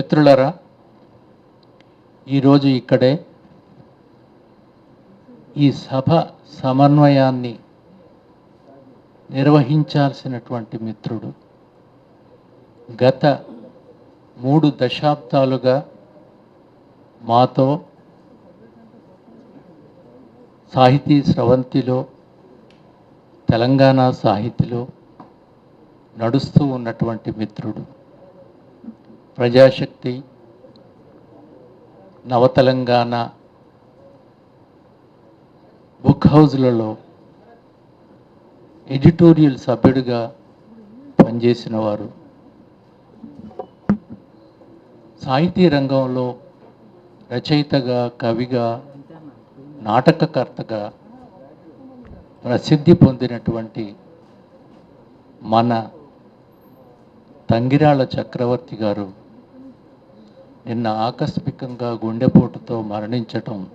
మిత్రులరా ఈరోజు ఇక్కడే ఈ సభ సమన్వయాన్ని నిర్వహించాల్సినటువంటి మిత్రుడు గత మూడు దశాబ్దాలుగా మాతో సాహితీ స్రవంతిలో తెలంగాణ సాహితీలో నడుస్తూ ఉన్నటువంటి మిత్రుడు. ప్రజాశక్తి నవతెలంగాణ బుక్ హౌజ్లలో ఎడిటోరియల్ సభ్యుడిగా పనిచేసిన వారు. సాహితీ రంగంలో రచయితగా కవిగా నాటకకర్తగా ప్రసిద్ధి పొందినటువంటి మన తంగిరాళ చక్రవర్తి గారు నిన్న ఆకస్మికంగా గుండెపోటుతో మరణించటం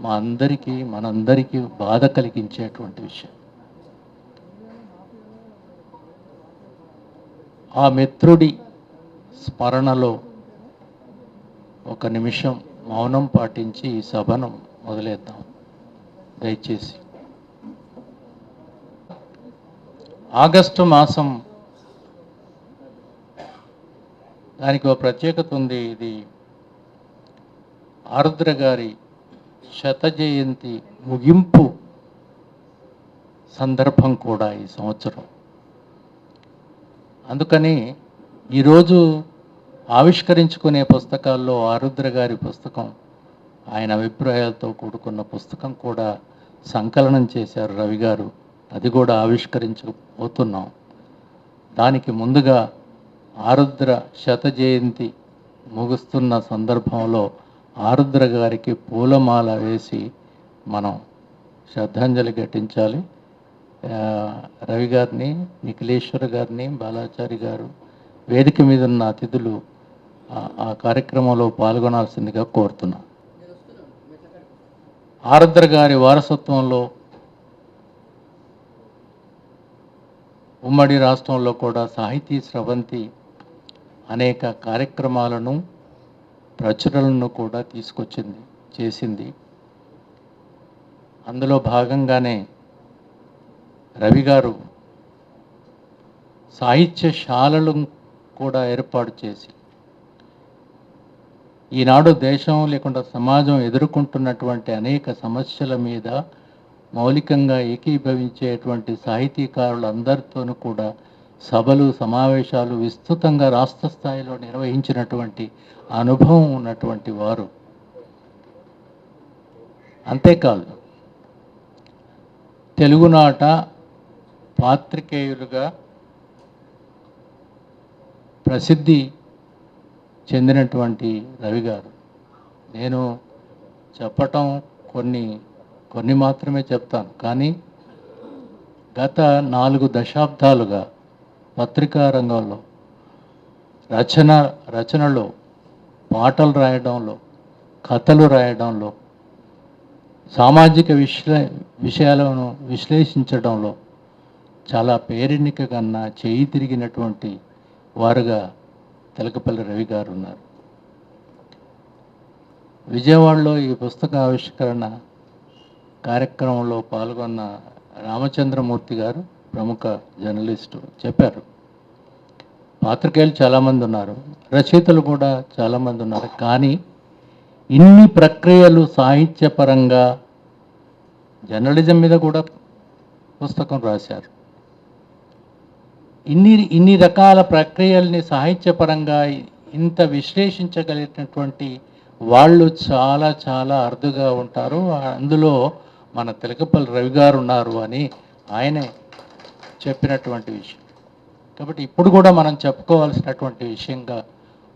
మా అందరికీ మనందరికీ బాధ కలిగించేటువంటి విషయం. ఆ మిత్రుడి స్మరణలో ఒక నిమిషం మౌనం పాటించి ఈ సభను మొదలెద్దాం. దయచేసి. ఆగస్టు మాసం దానికి ఒక ప్రత్యేకత ఉంది. ఇది ఆరుద్ర గారి శత జయంతి ముగింపు సందర్భం కూడా ఈ సంవత్సరం. అందుకని ఈరోజు ఆవిష్కరించుకునే పుస్తకాల్లో ఆరుద్ర గారి పుస్తకం ఆయన అభిప్రాయాలతో కూడుకున్న పుస్తకం కూడా సంకలనం చేశారు రవి గారు. అది కూడా ఆవిష్కరించకపోతున్నాం దానికి ముందుగా ఆరుద్ర శత జయంతి ముగుస్తున్న సందర్భంలో ఆరుద్ర గారికి పూలమాల వేసి మనం శ్రద్ధాంజలి ఘటించాలి. రవి గారిని నిఖిలేశ్వర్ గారిని బాలాచారి గారు వేదిక మీద ఉన్న అతిథులు ఆ- ఆ కార్యక్రమంలో పాల్గొనాల్సిందిగా కోరుతున్నా. ఆరుద్ర గారి వారసత్వంలో ఉమ్మడి రాష్ట్రంలో కూడా సాహితీ స్రవంతి అనేక కార్యక్రమాలను ప్రచురణలను కూడా తీసుకొచ్చింది చేసింది. అందులో భాగంగానే రవి గారు సాహిత్యశాలలు కూడా ఏర్పాటు చేసి ఈనాడు దేశం లేకుండా సమాజం ఎదుర్కొంటున్నటువంటి అనేక సమస్యల మీద మౌలికంగా ఏకీభవించేటువంటి సాహితీకారులందరితోనూ కూడా సభలు సమావేశాలు విస్తృతంగా రాష్ట్ర స్థాయిలో నిర్వహించినటువంటి అనుభవం ఉన్నటువంటి వారు. అంతేకాదు తెలుగునాట పాత్రికేయులుగా ప్రసిద్ధి చెందినటువంటి రవి గారు. నేను చెప్పటం కొన్ని కొన్ని మాత్రమే చెప్తాను. కానీ గత నాలుగు దశాబ్దాలుగా పత్రికా రంగంలో రచన రచనలో పాటలు రాయడంలో కథలు రాయడంలో సామాజిక విశ్లే విషయాలను విశ్లేషించడంలో చాలా పేరెన్నిక కన్నా చేయి తిరిగినటువంటి వారుగా తెలకపల్లి రవి గారు ఉన్నారు. విజయవాడలో ఈ పుస్తక ఆవిష్కరణ కార్యక్రమంలో పాల్గొన్న రామచంద్రమూర్తి గారు ప్రముఖ జర్నలిస్టు చెప్పారు. పాత్రికేయులు చాలామంది ఉన్నారు. రచయితలు కూడా చాలామంది ఉన్నారు. కానీ ఇన్ని ప్రక్రియలు సాహిత్యపరంగా జర్నలిజం మీద కూడా పుస్తకం రాశారు. ఇన్ని ఇన్ని రకాల ప్రక్రియల్ని సాహిత్యపరంగా ఇంత విశ్లేషించగలిగినటువంటి వాళ్ళు చాలా చాలా అరుదుగా ఉంటారు. అందులో మన తిలకపల్లి రవి గారు ఉన్నారు అని ఆయనే చెప్పినటువంటి విషయం. కాబట్టి ఇప్పుడు కూడా మనం చెప్పుకోవాల్సినటువంటి విషయంగా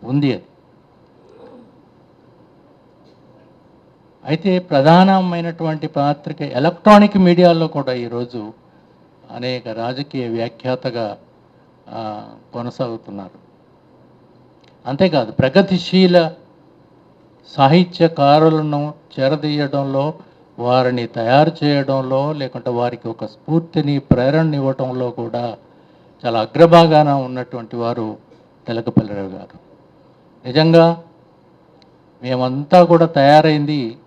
ఉంది అది. అయితే ప్రధానమైనటువంటి పాత్రిక ఎలక్ట్రానిక్ మీడియాలో కూడా ఈరోజు అనేక రాజకీయ వ్యాఖ్యాతగా కొనసాగుతున్నారు. అంతేకాదు ప్రగతిశీల సాహిత్యకారులను చేరదీయడంలో వారిని తయారు చేయడంలో లేకుంటే వారికి ఒక స్ఫూర్తిని ప్రేరణ ఇవ్వటంలో కూడా చాలా అగ్రభాగాన ఉన్నటువంటి వారు తెలకపల్లిరావు గారు. నిజంగా మేమంతా కూడా తయారైంది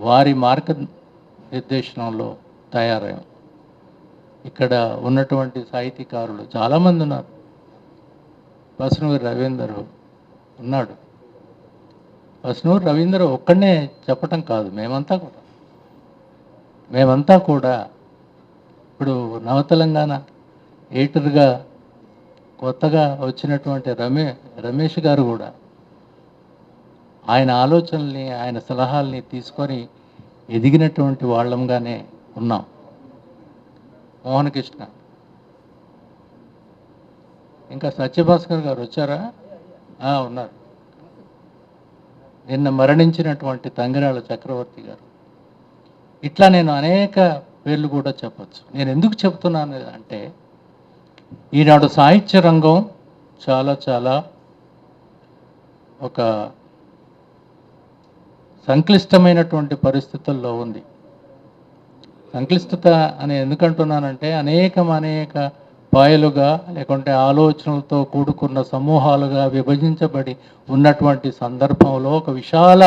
వారి మార్గ నిర్దేశనంలో తయారయ్యాం. ఇక్కడ ఉన్నటువంటి సాహితీకారులు చాలామంది ఉన్నారు. బస్నూరి రవీందర్ ఉన్నాడు. బస్నూరి రవీందర్ ఒక్కడనే చెప్పటం కాదు మేమంతా కూడా. మేమంతా కూడా ఇప్పుడు నవ తెలంగాణ ఎడిటర్గా కొత్తగా వచ్చినటువంటి రమే రమేష్ గారు కూడా ఆయన ఆలోచనల్ని ఆయన సలహాల్ని తీసుకొని ఎదిగినటువంటి వాళ్ళంగానే ఉన్నాం. మోహన్ కృష్ణ. ఇంకా సత్యభాస్కర్ గారు వచ్చారా? ఉన్నారు. నిన్న మరణించినటువంటి తంగిరాల చక్రవర్తి గారు. ఇట్లా నేను అనేక పేర్లు కూడా చెప్పచ్చు. నేను ఎందుకు చెప్తున్నాను అంటే ఈనాడు సాహిత్య రంగం చాలా చాలా ఒక సంక్లిష్టమైనటువంటి పరిస్థితుల్లో ఉంది. సంక్లిష్టత అని ఎందుకంటున్నానంటే అనేకం అనేక పాయలుగా లేకుంటే ఆలోచనలతో కూడుకున్న సమూహాలుగా విభజించబడి ఉన్నటువంటి సందర్భంలో ఒక విశాల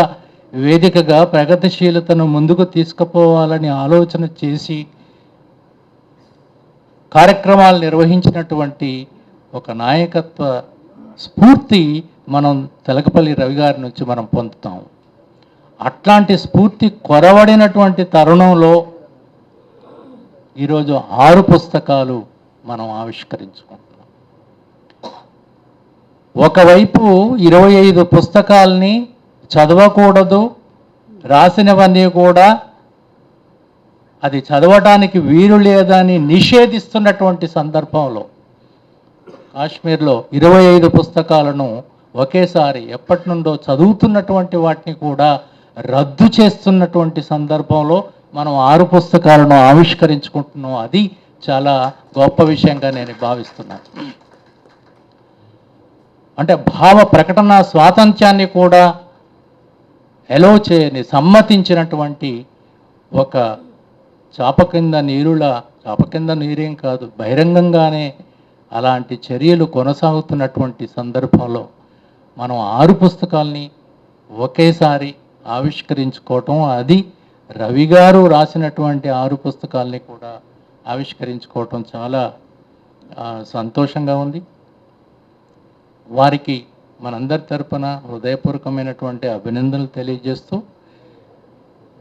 వేదికగా ప్రగతిశీలతను ముందుకు తీసుకుపోవాలని ఆలోచన చేసి కార్యక్రమాలు నిర్వహించినటువంటి ఒక నాయకత్వ స్ఫూర్తి మనం తెలకపల్లి రవి గారి నుంచి మనం పొందుతాం. అట్లాంటి స్ఫూర్తి కొరవడినటువంటి తరుణంలో ఈరోజు ఆరు పుస్తకాలు మనం ఆవిష్కరించుకుంటున్నాం. ఒకవైపు ఇరవై ఐదు పుస్తకాల్ని చదవకూడదు రాసినవన్నీ కూడా అది చదవటానికి వీలు లేదని నిషేధిస్తున్నటువంటి సందర్భంలో కాశ్మీర్లో ఇరవై ఐదు పుస్తకాలను ఒకేసారి ఎప్పటి నుండో చదువుతున్నటువంటి వాటిని కూడా రద్దు చేస్తున్నటువంటి సందర్భంలో మనం ఆరు పుస్తకాలను ఆవిష్కరించుకుంటున్నాం. అది చాలా గొప్ప విషయంగా నేను భావిస్తున్నాను. అంటే భావ ప్రకటన స్వాతంత్రాన్ని కూడా ఎలో చేయని సమ్మతించినటువంటి ఒక చాప కింద నీరుల చాప కింద నీరేం కాదు బహిరంగంగానే అలాంటి చర్యలు కొనసాగుతున్నటువంటి సందర్భంలో మనం ఆరు పుస్తకాల్ని ఒకేసారి ఆవిష్కరించుకోవటం అది రవి గారు రాసినటువంటి ఆరు పుస్తకాల్ని కూడా ఆవిష్కరించుకోవటం చాలా సంతోషంగా ఉంది. వారికి మనందరి తరపున హృదయపూర్వకమైనటువంటి అభినందనలు తెలియజేస్తూ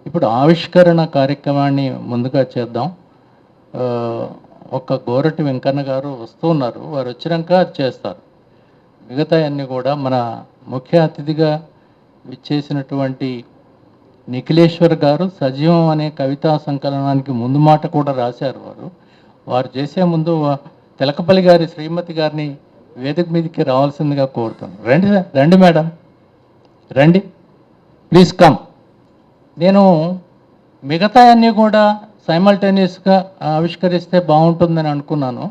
ఇప్పుడు ఆవిష్కరణ కార్యక్రమాన్ని ముందుగా చేద్దాం. ఒక్క ఒక గోరటి వెంకన్న గారు వస్తూ ఉన్నారు. వారు వచ్చినాక చేస్తారు. మిగతా అన్ని కూడా మన ముఖ్య అతిథిగా విచ్చేసినటువంటి నిఖిలేశ్వర్ గారు సజీవం అనే కవితా సంకలనానికి ముందు మాట కూడా రాశారు వారు. వారు చేసే ముందు తిలకపల్లి తెలకపల్లి గారి శ్రీమతి గారిని వేదిక మీదకి రావాల్సిందిగా కోరుతాను రండి రండి మేడం. రండి. Please come. నేను మిగతా అన్నీ కూడా సైమల్టేనియస్గా ఆవిష్కరిస్తే బాగుంటుందని అనుకున్నాను.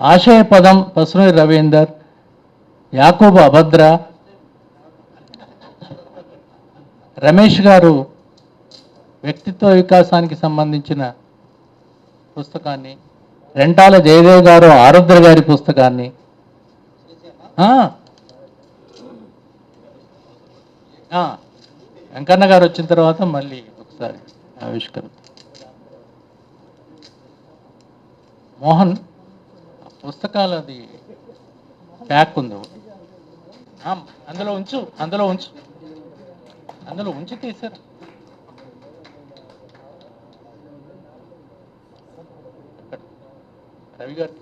ఆశయ పదం పసునూరి రవీందర్ యాకూబ్ అభద్ర రమేష్ గారు వ్యక్తిత్వ వికాసానికి సంబంధించిన పుస్తకాన్ని రెంటాల జయదేవ్ గారు ఆరుద్ర గారి పుస్తకాన్ని. ఆ. వెంకన్న గారు వచ్చిన తర్వాత మళ్ళీ ఒకసారి ఆవిష్కరణ. మోహన్ పుస్తకాలు అది ప్యాక్ ఉంది. అందులో ఉంచు అందులో ఉంచు. అందులో ఉంచి తీసారు రవి గారు